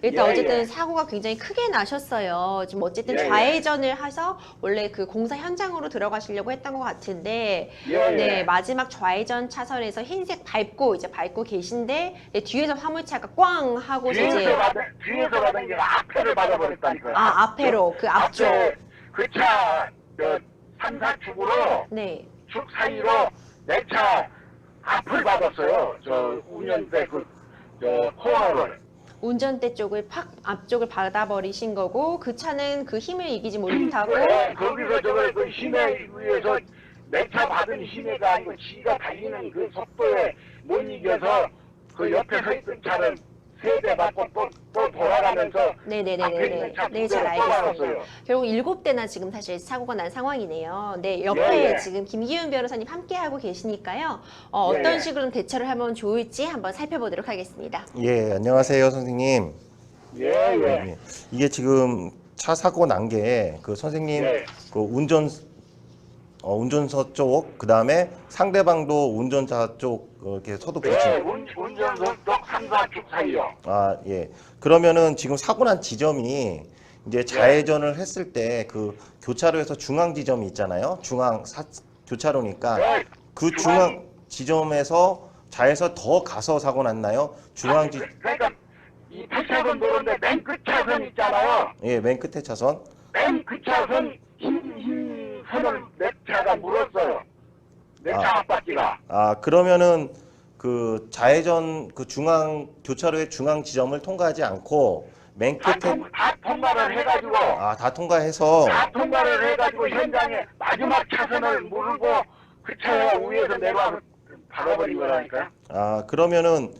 일단 예, 어쨌든 예. 사고가 굉장히 크게 나셨어요. 지금 어쨌든 예, 예. 좌회전을 해서 원래 그 공사 현장으로 들어가시려고 했던 것 같은데 예, 네, 예. 마지막 좌회전 차선에서 흰색 밟고 이제 밟고 계신데 네, 뒤에서 화물차가 꽝 하고 뒤에서 이제 받은 뒤에서 받은 게 앞에를 받아버렸다니까요. 아 앞에로 그 앞쪽 그차 저, 3, 4축으로 네. 축 사이로 내 차 앞을 받았어요. 저 운전대 그저 코너를. 운전대 쪽을 팍 앞쪽을 받아버리신 거고 그 차는 그 힘을 이기지 못하고 네, 거기서 저걸 그 힘에 의해서 내 차 받은 힘에가 아니고 지가 달리는 그 속도에 못 이겨서 그 옆에 서 있던 차를 세대 받고 또, 또 돌아가면서 네네네네네 있는 차네두잘 알겠습니다. 결국 일곱 대나 지금 사실 사고가 난 상황이네요. 네 옆에 예, 예. 지금 김기훈 변호사님 함께 하고 계시니까요. 어, 예, 어떤 예. 식으로 대처를 하면 좋을지 한번 살펴보도록 하겠습니다. 예, 안녕하세요, 선생님. 예, 예. 예, 이게 지금 차 사고 난 게 그 선생님 예. 그 운전 어, 운전서 쪽, 그 다음에 상대방도 운전자 쪽 어, 이렇게 서도 네. 운, 운전석 3, 4축 사이요. 아, 예. 그러면은 지금 사고 난 지점이 이제 좌회전을 했을 때 그 교차로에서 중앙 지점이 있잖아요. 중앙 사, 교차로니까 네, 그 중앙- 지점에서 좌에서 더 가서 사고 났나요? 중앙 지, 그- 그러니까 이 8차선 도로인데 맨 끝 차선 있잖아요. 예, 맨 끝에 차선. 맨그 차선 선을 내 차가 물었어요. 내 차 아. 앞바퀴가. 아 그러면은 그 좌회전 그 중앙 교차로의 중앙 지점을 통과하지 않고 맨 다, 끝에 통, 다 통과를 해가지고 아 다 통과해서 다 통과를 해가지고 현장에 마지막 차선을 물고 그 차가 위에서 내려와서 박아버린 거라니까요. 아 그러면은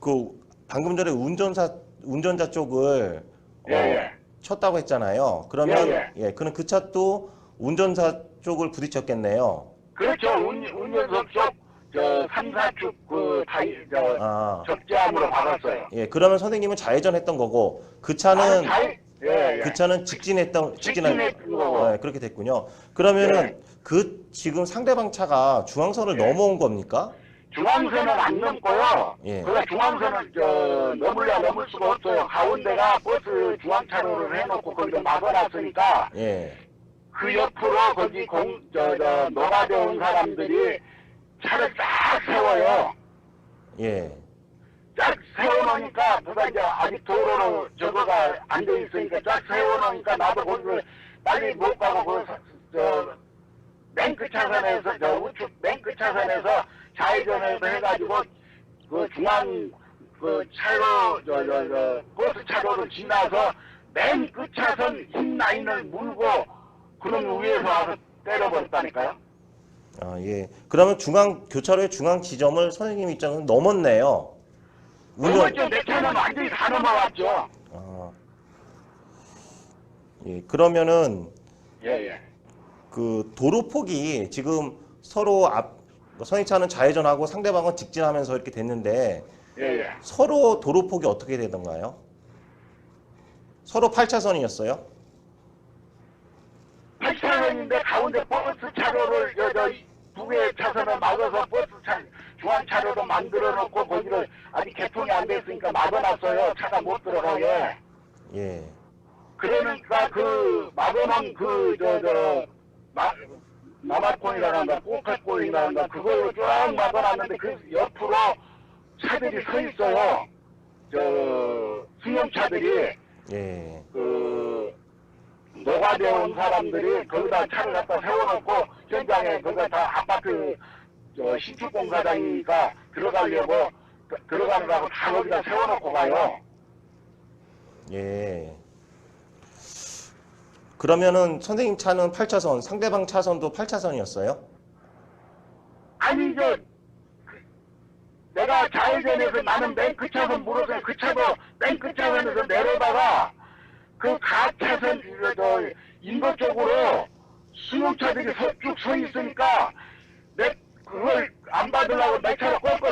그 방금 전에 운전사 운전자 쪽을 어, 예, 예. 쳤다고 했잖아요. 그러면 예, 예, 그럼 그 차도 운전사 쪽을 부딪혔겠네요. 그렇죠. 운, 운전석 쪽, 저, 3, 4축, 그, 다이, 저, 아 적재함으로 박았어요. 예, 그러면 선생님은 좌회전했던 거고 그 차는 나는 잘, 예, 예. 그 차는 직진했던 직진한 직진했던 거고. 네, 그렇게 됐군요. 그러면은 네. 그 지금 상대방 차가 중앙선을 네. 넘어온 겁니까? 중앙선은 안 넘고요. 예. 그가 중앙선을 저 넘을려 넘을 수가 없어요. 가운데가 버스 중앙차로를 해놓고 거기를 막아놨으니까 예. 그 옆으로 거기 공, 저, 저, 노가대 온 사람들이 차를 쫙 세워요. 예. 쫙 세워놓으니까 누가 이제 아직 도로로 저거가 안 돼 있으니까 쫙 세워놓으니까 나도 거기를 빨리 못 가고 그, 저, 맨 끝 차선에서, 저 우측 맨 끝 차선에서 좌회전해서 해가지고 그 중앙 그 차로, 저, 저, 저, 버스 차로를 지나서 맨 끝 차선 흰 라인을 물고 그런 위에서 와서 때려버렸다니까요. 아, 예. 그러면 중앙 교차로의 중앙 지점을 선생님 입장에서 넘었네요. 운전 운전 내 차는 완전히 다 넘어왔죠. 아. 예. 그러면은 예, 예. 그 도로 폭이 지금 서로 앞 선행차는 좌회전하고 상대방은 직진하면서 이렇게 됐는데 예, 예. 서로 도로 폭이 어떻게 되던가요? 서로 8차선이었어요? 8차선인데 가운데 버스 차로를 저두 개의 차선을 막아서 버스 차 중앙 차로로 만들어 놓고 거기를 아직 개통이 안 됐으니까 막아놨어요. 차가 못 들어가게. 예. 그러니까 그 막아놓은 그저저 마마콘이라는가 꼬칼골이라는가 그걸로 쫙 막아놨는데 그 옆으로 차들이 서 있어요. 저 승용차들이 예. 그 노가대 온 사람들이 거기다 차를 갖다 세워놓고 현장에 거기다 다 아파트 저 신축공사장이니까 들어가려고 그- 들어가느라고 다 거기다 세워놓고 가요. 예. 그러면은 선생님 차는 8차선, 상대방 차선도 8차선이었어요? 아니 저 그- 내가 좌회전해서 나는 맨그 차선 물어서 그 차도 맨그 차선에서 내려다가 그 가차선 저, 저 인도 쪽으로 승용차들이 서, 쭉 서 있으니까 내 그걸 안 받으려고 내 차를 꺾어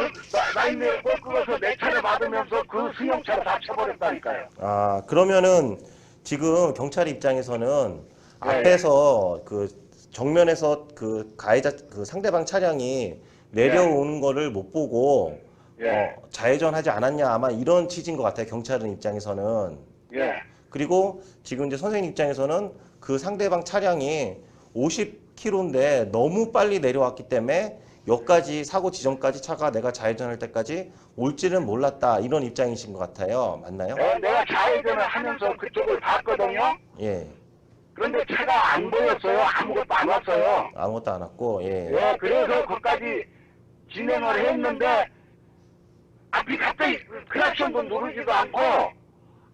라인에 꺾어서 내 차를 받으면서 그 승용차를 다 쳐버렸다니까요. 아, 그러면은 지금 경찰 입장에서는 네. 앞에서 그 정면에서 그 가해자 그 상대방 차량이 내려오는 거를 못 보고 예. 어, 좌회전하지 않았냐 아마 이런 취지인 것 같아요. 경찰은 입장에서는. 예. 그리고 지금 이제 선생님 입장에서는 그 상대방 차량이 50km인데 너무 빨리 내려왔기 때문에 여기까지 사고 지점까지 차가 내가 좌회전할 때까지 올지는 몰랐다 이런 입장이신 것 같아요. 맞나요? 어, 내가 좌회전을 하면서 그쪽을 봤거든요. 예. 그런데 차가 안 보였어요. 아무것도 안 왔어요. 아무것도 안 왔고 예. 예, 그래서 거기까지 진행을 했는데 앞이 갑자기 클락션도 누르지도 않고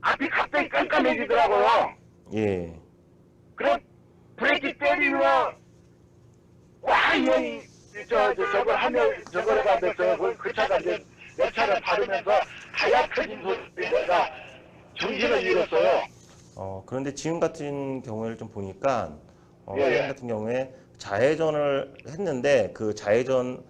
앞이 갑자기 깜깜해지더라고요. 예. 그럼 브레이크 때리면 완전히 저, 저, 저걸 하면 저거가 됐어요. 그, 그 차가 이제 내 차를 하얗 터진 소리가 정신을 잃었어요. 어, 그런데 지금 같은 경우를 좀 보니까 어, 예, 예. 같은 경우에 좌회전을 했는데 그 좌회전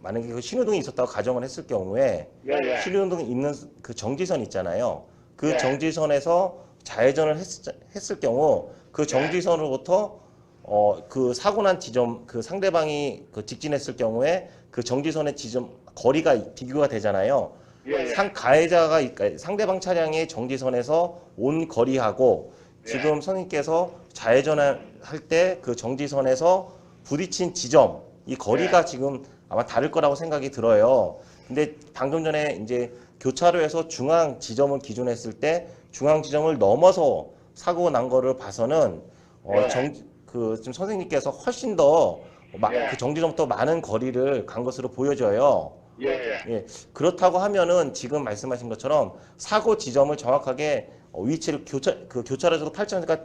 만약에 그 신호등이 있었다고 가정을 했을 경우에 예, 예. 신호등이 있는 그 정지선 있잖아요. 그 예. 정지선에서 좌회전을 했, 했을 경우 그 정지선으로부터 어, 그 사고 난 지점 그 상대방이 그 직진했을 경우에 그 정지선의 지점 거리가 비교가 되잖아요. 예, 예. 상 가해자가 상대방 차량의 정지선에서 온 거리하고 예. 지금 선생님께서 좌회전을 할 때 그 정지선에서 부딪힌 지점 이 거리가 예. 지금 아마 다를 거라고 생각이 들어요. 근데 방금 전에 이제 교차로에서 중앙 지점을 기준했을 때 중앙 지점을 넘어서 사고 난 거를 봐서는 어, 예. 정, 그 지금 선생님께서 훨씬 더 마- 예. 그 정지점부터 많은 거리를 간 것으로 보여져요. 예, 예. 예, 그렇다고 하면은 지금 말씀하신 것처럼 사고 지점을 정확하게 어, 위치를 교차 그 교차로에서 8차선가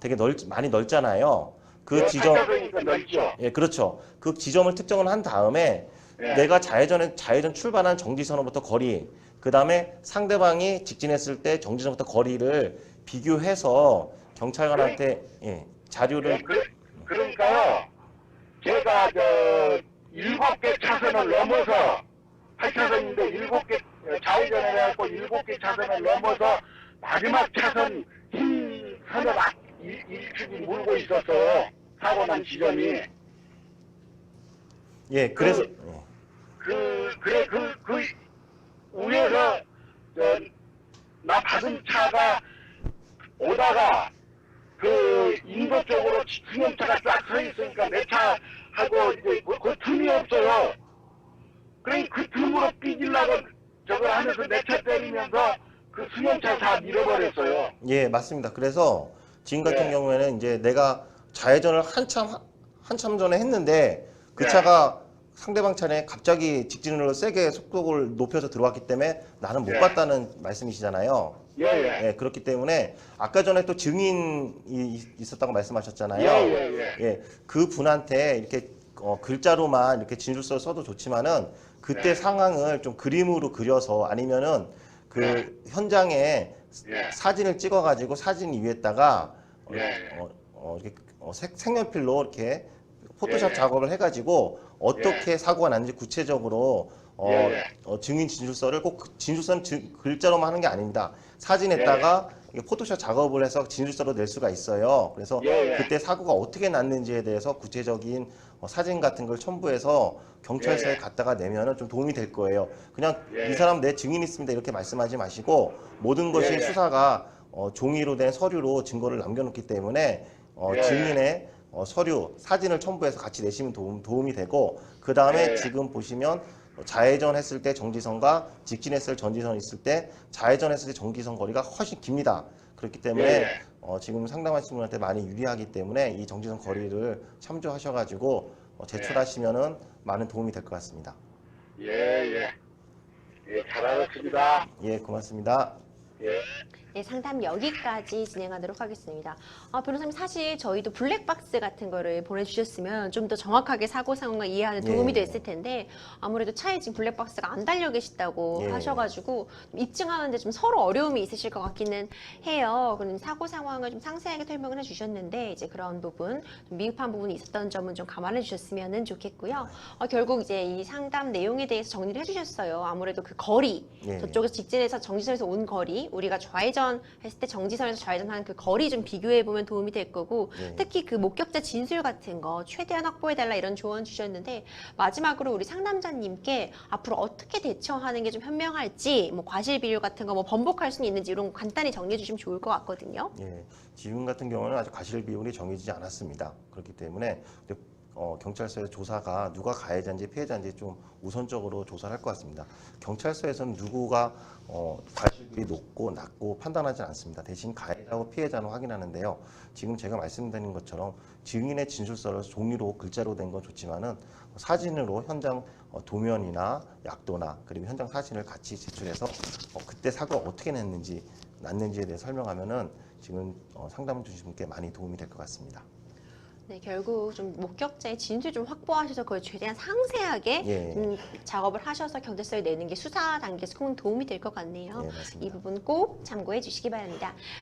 되게 넓 많이 넓잖아요. 그 지점 팔자선이니까 넓죠. 예, 그렇죠. 그 지점을 특정을 한 다음에 예. 내가 좌회전에 좌회전 출발한 정지선으로부터 거리, 그 다음에 상대방이 직진했을 때 정지선부터 거리를 비교해서 경찰관한테 예, 예, 자료를 그, 그러니까요. 제가 저 일곱 개 차선을 넘어서 8차선인데 일곱 개 좌회전을 해갖고 일곱 개 차선을 넘어서 마지막 차선 흰 선을 일- 일축이 물고 있었어요. 사고 난 지점이. 예, 그래서 예. 그, 그래, 그, 그, 위에서, 저, 나 받은 차가 오다가, 그, 인도 쪽으로 승용차가 쫙서 있으니까 내 차하고 이제 그, 그 틈이 없어요. 그래, 그 틈으로 삐질라고 저걸 하면서 내 차 때리면서 그 승용차 다 밀어버렸어요. 예, 맞습니다. 그래서 지금 같은 네. 경우에는 이제 내가 좌회전을 한참 한참 전에 했는데 그 네. 차가 상대방 차량에 갑자기 직진으로 세게 속도를 높여서 들어왔기 때문에 나는 못 네. 봤다는 말씀이시잖아요. 예, 예. 예, 그렇기 때문에 아까 전에 또 증인이 있- 있었다고 말씀하셨잖아요. 예, 예, 예. 예, 그 분한테 이렇게 어, 글자로만 이렇게 진술서를 써도 좋지만은 그때 네. 상황을 좀 그림으로 그려서 아니면은 그 네. 현장에 예. 사진을 찍어가지고 사진 위에다가 어, 예. 어, 어, 이렇게 어, 색, 색연필로 이렇게 포토샵 예. 작업을 해가지고 어떻게 사고가 났는지 구체적으로 어, 예. 어, 증인 진술서를 꼭 그- 진술서는 지- 글자로만 하는 게 아닙니다. 사진에다가 이게 포토샵 작업을 해서 진술서로 낼 수가 있어요. 그래서 예, 예. 그때 사고가 어떻게 났는지에 대해서 구체적인 어, 사진 같은 걸 첨부해서 경찰서에 예, 예. 갖다가 내면은 좀 도움이 될 거예요. 그냥 예. 이 사람 내 증인 있습니다 이렇게 말씀하지 마시고 모든 것이 예, 예. 수사가 어, 종이로 된 서류로 증거를 남겨놓기 때문에 어, 예. 증인의 어, 서류, 사진을 첨부해서 같이 내시면 도움, 도움이 되고 그 다음에 예. 지금 보시면 좌회전 했을 때 정지선과 직진했을 전지선 있을 때 좌회전 했을 때 정지선 거리가 훨씬 깁니다. 그렇기 때문에 예. 어, 지금 상담하신 분한테 많이 유리하기 때문에 이 정지선 거리를 참조하셔가지고 어, 제출하시면은 많은 도움이 될 것 같습니다. 예, 예. 예, 잘 알았습니다. 예, 고맙습니다. 예. 네, 상담 여기까지 진행하도록 하겠습니다. 아, 변호사님 사실 저희도 블랙박스 같은 거를 보내주셨으면 좀 더 정확하게 사고 상황을 이해하는 도움이 예. 됐을 텐데 아무래도 차에 지금 블랙박스가 안 달려 계시다고 예. 하셔가지고 입증하는데 좀 서로 어려움이 있으실 것 같기는 해요. 그럼 사고 상황을 좀 상세하게 설명을 해주셨는데 이제 그런 부분 좀 미흡한 부분이 있었던 점은 좀 감안해 주셨으면 좋겠고요. 어, 결국 이제 이 상담 내용에 대해서 정리를 해주셨어요. 아무래도 그 거리 예. 저쪽에서 직진해서 정지선에서 온 거리, 우리가 좌회전 좌 회전 했을 때 정지선에서 좌회전하는 그 거리 좀 비교해 보면 도움이 될 거고 네. 특히 그 목격자 진술 같은 거 최대한 확보해 달라 이런 조언 주셨는데 마지막으로 우리 상담자님께 앞으로 어떻게 대처하는 게 좀 현명할지 뭐 과실 비율 같은 거 뭐 번복할 수 있는지 이런 거 간단히 정리해 주시면 좋을 것 같거든요. 예, 지금 같은 경우는 아직 과실 비율이 정해지지 않았습니다. 그렇기 때문에 어, 경찰서의 조사가 누가 가해자인지 피해자인지 좀 우선적으로 조사를 할 것 같습니다. 경찰서에서는 누구가 어, 과실 비율이 높고 낮고 판단하지 않습니다. 대신 가해자고 피해자는 확인하는데요. 지금 제가 말씀드린 것처럼 증인의 진술서를 종이로 글자로 된 건 좋지만은 사진으로 현장 어, 도면이나 약도나 그리고 현장 사진을 같이 제출해서 어, 그때 사고가 어떻게 냈는지 났는지에 대해 설명하면은 지금 어, 상담을 주신 분께 많이 도움이 될 것 같습니다. 네, 결국 좀 목격자의 진술 좀 확보하셔서 그걸 최대한 상세하게 예. 좀 작업을 하셔서 경찰서에 내는 게 수사 단계에서 큰 도움이 될 것 같네요. 예, 이 맞습니다. 부분 꼭 참고해 주시기 바랍니다.